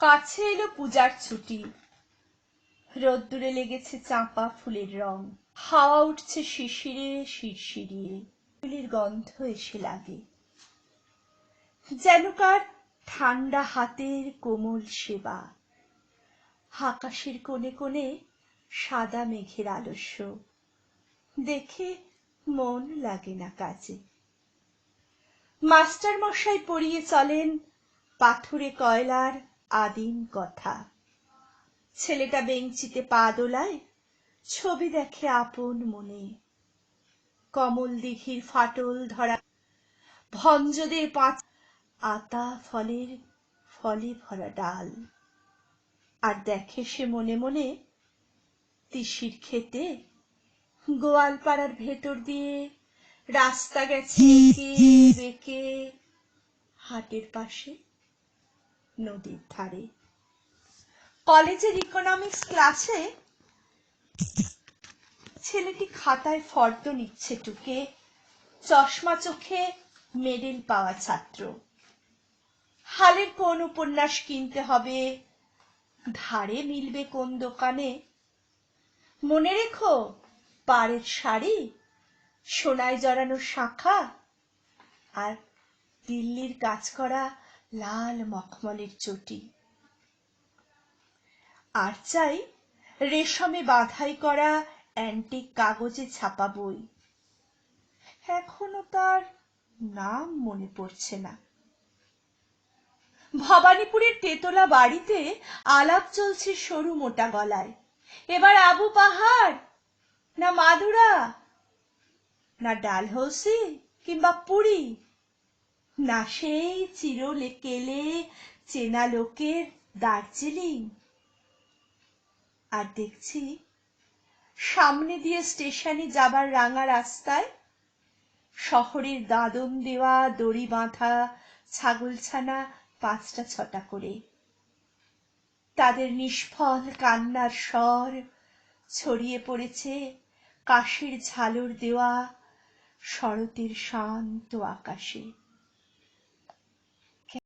কাছে এলো পূজার ছুটি। রোদ্দুরে লেগেছে চাঁপা ফুলের রং। হাওয়া উঠছে শিশিরে, শিরশিরিয়ে। ফুলের গন্ধ এসে লাগে। যেন কার ঠান্ডা হাতের কোমল সেবা। আকাশের কোণে কোণে সাদা মেঘের আলস্য। দেখে মন লাগে না কাজে। মাস্টার মশাই পড়িয়ে চলেন পাথুরে কয়লার আদিম কথা। ছেলেটা বেঞ্চিতে পা দোলায়, ছবি দেখে আপন মনে। কমল দিঘির ফাটল ধরা, ভঞ্জদের পাঁচ, আতা ফলের, ফলে ভরা ডাল। আর দেখে সে মনে মনে, তিসির খেতে গোয়ালপাড়ার ভেতর দিয়ে রাস্তা গেছে বেঁকে হাটের পাশে নদীর ধারে। কলেজের ইকোনমিক্স ক্লাসে ছেলেটি খাতায় ফর্দ নিচ্ছে টুকে, চশমা চোখে মেডেল পাওয়া ছাত্র। হালের কোন উপন্যাস কিনতে হবে? ধারে মিলবে কোন দোকানে? মনে রেখো, পাড়ের শাড়ি, সোনায় জড়ানো শাখা, আর দিল্লির কাজ করা লাল মখমলের চটি। আর চাই রেশমে বাধাই করা অ্যান্টিক কাগজে ছাপা বই। এখনও তার নাম মনে পড়ছে না। ভবানীপুরের তেতলা বাড়িতে আলাপ চলছে সরু মোটা গলায়। এবার আবু পাহাড়? না মাদুরা? না ডালহৌসি? কিংবা পুরী? না সেই চিরলে কেলে চেনা লোকের দার্জিলিং। আর দেখছি, সামনে দিয়ে স্টেশনে যাবার রাঙা রাস্তায় শহরের দাদন দেওয়া, দড়ি বাঁধা, ছাগলছানা পাঁচটা ছটা করে। তাদের নিষ্ফল কান্নার স্বর ছড়িয়ে পড়েছে কাশের ঝালর দেওয়া শরতের শান্ত আকাশে।